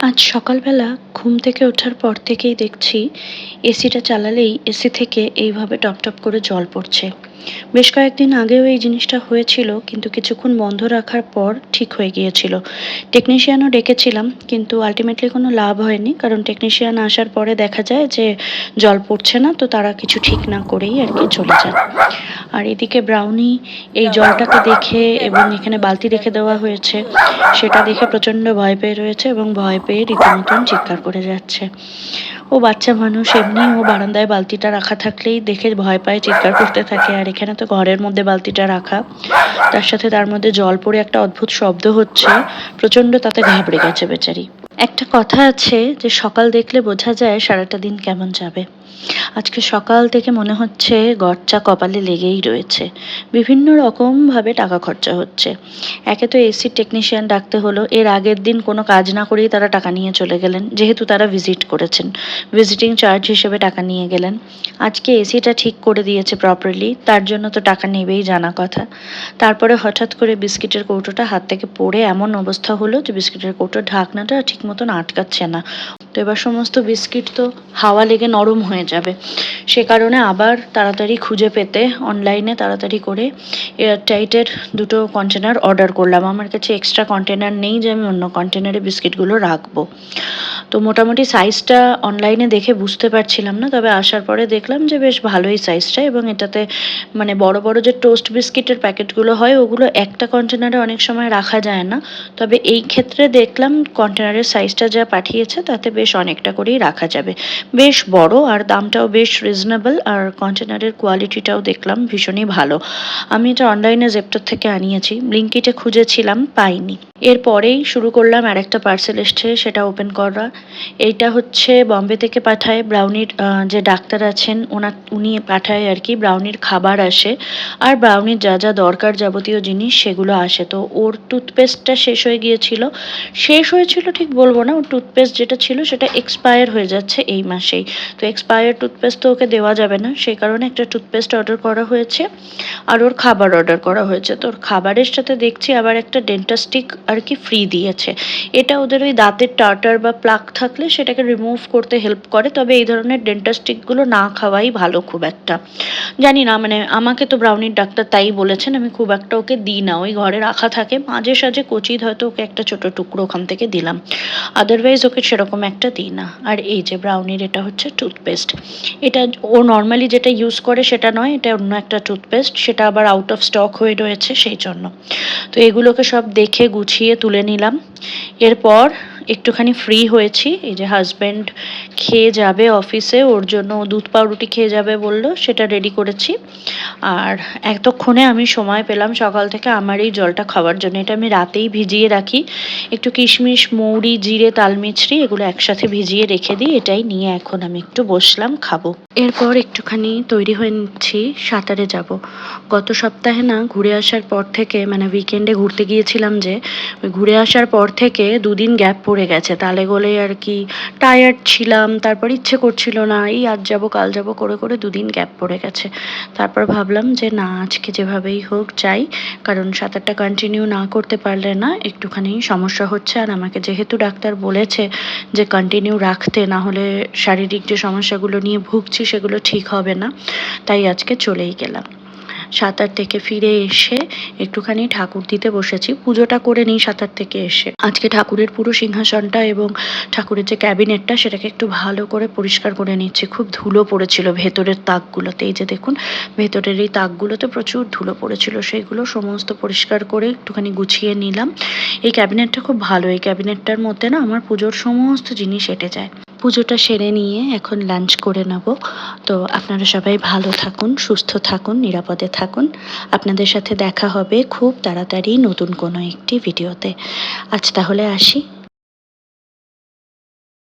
আজ সকালবেলা ঘুম থেকে ওঠার পর থেকেই দেখছি এসিটা চালালেই এসি থেকে এইভাবে টপটপ টপ করে জল পড়ছে। বেশ কয়েকদিন আগেও এই জিনিসটা হয়েছিল, কিন্তু কিছুক্ষণ বন্ধ রাখার পর ঠিক হয়ে গিয়েছিল। টেকনিশিয়ানও ডেকেছিলাম, কিন্তু আলটিমেটলি কোনো লাভ হয়নি, কারণ টেকনিশিয়ান আসার পরে দেখা যায় যে জল পড়ছে না, তো তারা কিছু ঠিক না করেই আর কি চলে যান। আর এদিকে ব্রাউনি এই জলটাকে দেখে এবং এখানে বালতি রেখে দেওয়া হয়েছে, সেটা দেখে প্রচণ্ড ভয় পেয়ে রয়েছে এবং ভয় পেয়ে রীতিমতন চিৎকার করে যাচ্ছে। ও বাচ্চা মানুষ, এমনি ও বারান্দায় বালতিটা রাখা থাকলেই দেখে ভয় পায়, চিৎকার করতে থাকে। আর এখানে তো ঘরের মধ্যে বালতিটা রাখা। তার সাথে তার মধ্যে জল পড়ে একটা অদ্ভুত শব্দ হচ্ছে। প্রচণ্ড তাতে ঘাবড়ে গেছে বেচারি। একটা কথা আছে যে সকাল দেখলে বোঝা যায় সারাটা দিন কেমন যাবে। আজকে সকাল থেকে মনে হচ্ছে গরচা কপালে লেগেই রয়েছে। বিভিন্ন রকমভাবে টাকা খরচা হচ্ছে। একে তো এসি টেকনিশিয়ান ডাকতে হলো, এর আগের দিন কোনো কাজ না করেই তারা টাকা নিয়ে চলে গেলেন, যেহেতু তারা ভিজিট করেছেন। ভিজিটিং চার্জ হিসেবে টাকা নিয়ে গেলেন। আজকে এসিটা ঠিক করে দিয়েছে প্রপারলি, তার জন্য তো টাকা নেবেই জানা কথা। তারপরে হঠাৎ করে বিস্কিটের কৌটোটা হাত থেকে পড়ে এমন অবস্থা হলো যে বিস্কিটের কৌটোর ঢাকনাটা ঠিক মতন আটকাচ্ছে না। তো এবার সমস্ত বিস্কিট তো হাওয়া লেগে নরম হয়ে যাবে। সে কারণে আবার তাড়াতাড়ি খুঁজে পেতে অনলাইনে তাড়াতাড়ি করে এয়ারটাইটের দুটো কন্টেনার অর্ডার করলাম। আমার কাছে এক্সট্রা কন্টেনার নেই যে আমি অন্য কন্টেনারে বিস্কিটগুলো রাখব। তো মোটামুটি সাইজটা অনলাইনে দেখে বুঝতে পারছিলাম না, তবে আসার পরে দেখলাম যে বেশ ভালোই সাইজটা এবং এটাতে মানে বড় বড় যে টোস্ট বিস্কিটের প্যাকেটগুলো হয়, ওগুলো একটা কন্টেনারে অনেক সময় রাখা যায় না। তবে এই ক্ষেত্রে দেখলাম কন্টেনারের সাইজটা যা পাঠিয়েছে, তাতে বেশ অনেকটা করেই রাখা যাবে। বেশ বড় আর দামটাও বেশ রিজনেবল আর কন্টেনারের কোয়ালিটিটাও দেখলাম ভীষণই ভালো। আমি এটা অনলাইনে জেপ্টোর থেকে আনিয়েছি ব্লিঙ্কিটে খুঁজেছিলাম, পাইনি। এরপরেই শুরু করলাম আর একটা পার্সেল এসছে, সেটা ওপেন করা। এইটা হচ্ছে বম্বে থেকে পাঠায় ব্রাউনির যে ডাক্তার আছেন ওনার উনি পাঠায় আর কি ব্রাউনির খাবার আসে। আর ব্রাউনির যা যা দরকার যাবতীয় জিনিস, সেগুলো আসে। তো ওর টুথপেস্টটা শেষ হয়ে গিয়েছিল। শেষ হয়েছিল ঠিক বলব না, ওর টুথপেস্ট যেটা ছিল সেটা এক্সপায়ার হয়ে যাচ্ছে এই মাসেই। তো এক্সপায়ার টুথপেস্ট তো ওকে দেওয়া যাবে না, সেই কারণে একটা টুথপেস্ট অর্ডার করা হয়েছে আর ওর খাবার অর্ডার করা হয়েছে। তো ওর খাবারের সাথে দেখছি আবার একটা ডেন্টাস্টিক আর কি ফ্রি দিয়েছে। এটা ওদের ওই দাঁতের টার্টার বা প্লাক থাকলে সেটাকে রিমুভ করতে হেল্প করে, তবে এই ধরনের ডেন্টাস্টিকগুলো না খাওয়াই ভালো খুব একটা। জানি না মানে আমাকে তো ব্রাউনির ডাক্তার তাই বলেছেন, আমি খুব একটা ওকে দিই না, ওই ঘরে রাখা থাকে। মাঝে সাঝে কচিত হয়তো ওকে একটা ছোট টুকরো ওখান থেকে দিলাম। আদারওয়াইজ ওকে সেরকম একটা দিই না। আর এই যে ব্রাউনির এটা হচ্ছে টুথপেস্ট এটা ও নর্মালি যেটা ইউজ করে সেটা নয়, এটা অন্য একটা টুথপেস্ট সেটা আবার আউট অফ স্টক হয়ে রয়েছে সেই জন্য। তো এগুলোকে সব দেখে গুছিয়ে তুলে নিলাম। এরপর একটুখানি ফ্রি হয়েছি। এই যে হাজব্যান্ড খেয়ে যাবে অফিসে ওর জন্য দুধ পাউরুটি খেয়ে যাবে বলল, সেটা রেডি করেছি। আর এতক্ষণে আমি সময় পেলাম সকাল থেকে আমার এই জলটা খাওয়ার জন্য। এটা আমি রাতেই ভিজিয়ে রাখি। একটু কিশমিশ, মৌরি, জিরে, তালমিছরি এগুলো একসাথে ভিজিয়ে রেখে দিই। এটাই নিয়ে এখন আমি একটু বসলাম, খাব। এরপর একটুখানি তৈরি হয়ে নিচ্ছি, সাঁতারে যাব। গত সপ্তাহে না ঘুরে আসার পর থেকে মানে উইকেন্ডে ঘুরতে গিয়েছিলাম যে ঘুরে আসার পর থেকে দুদিন গ্যাপ পড়ে গেছে। তালে গোলে আর কি টায়ার্ড ছিলাম, তারপর ইচ্ছে করছিল না, এই আজ যাব, কাল যাব, করে করে দুদিন গ্যাপ পড়ে গেছে। তারপর ভাবলাম যে না, আজকে যেভাবেই হোক যাই, কারণ সাঁতারটা কন্টিনিউ না করতে পারলে না একটুখানি সমস্যা হচ্ছে। আর আমাকে যেহেতু ডাক্তার বলেছে যে কন্টিনিউ রাখতে, না হলে শারীরিক যে সমস্যাগুলো নিয়ে ভুগছি সেগুলো ঠিক হবে না, তাই আজকে চলেই গেলাম। সাঁতার থেকে ফিরে এসে একটুখানি ঠাকুর দিতে বসেছি। পুজোটা করে নিই সাঁতার থেকে এসে। আজকে ঠাকুরের পুরো সিংহাসনটা এবং ঠাকুরের যে ক্যাবিনেটটা সেটাকে একটু ভালো করে পরিষ্কার করে নিচ্ছি। খুব ধুলো পড়েছিল ভেতরের তাকগুলোতে। এই যে দেখুন, ভেতরের এই তাকগুলোতে প্রচুর ধুলো পড়েছিল। সেইগুলো সমস্ত পরিষ্কার করে একটুখানি গুছিয়ে নিলাম। এই ক্যাবিনেটটা খুব ভালো। এই ক্যাবিনেটটার মধ্যে না আমার পুজোর সমস্ত জিনিস এঁটে যায়। পুজোটা সেরে নিয়ে এখন লাঞ্চ করে নেব। তো আপনারা সবাই ভালো থাকুন, সুস্থ থাকুন, নিরাপদে থাকুন। আপনাদের সাথে দেখা হবে খুব তাড়াতাড়ি নতুন কোনো একটি ভিডিওতে আজ তাহলে আসি।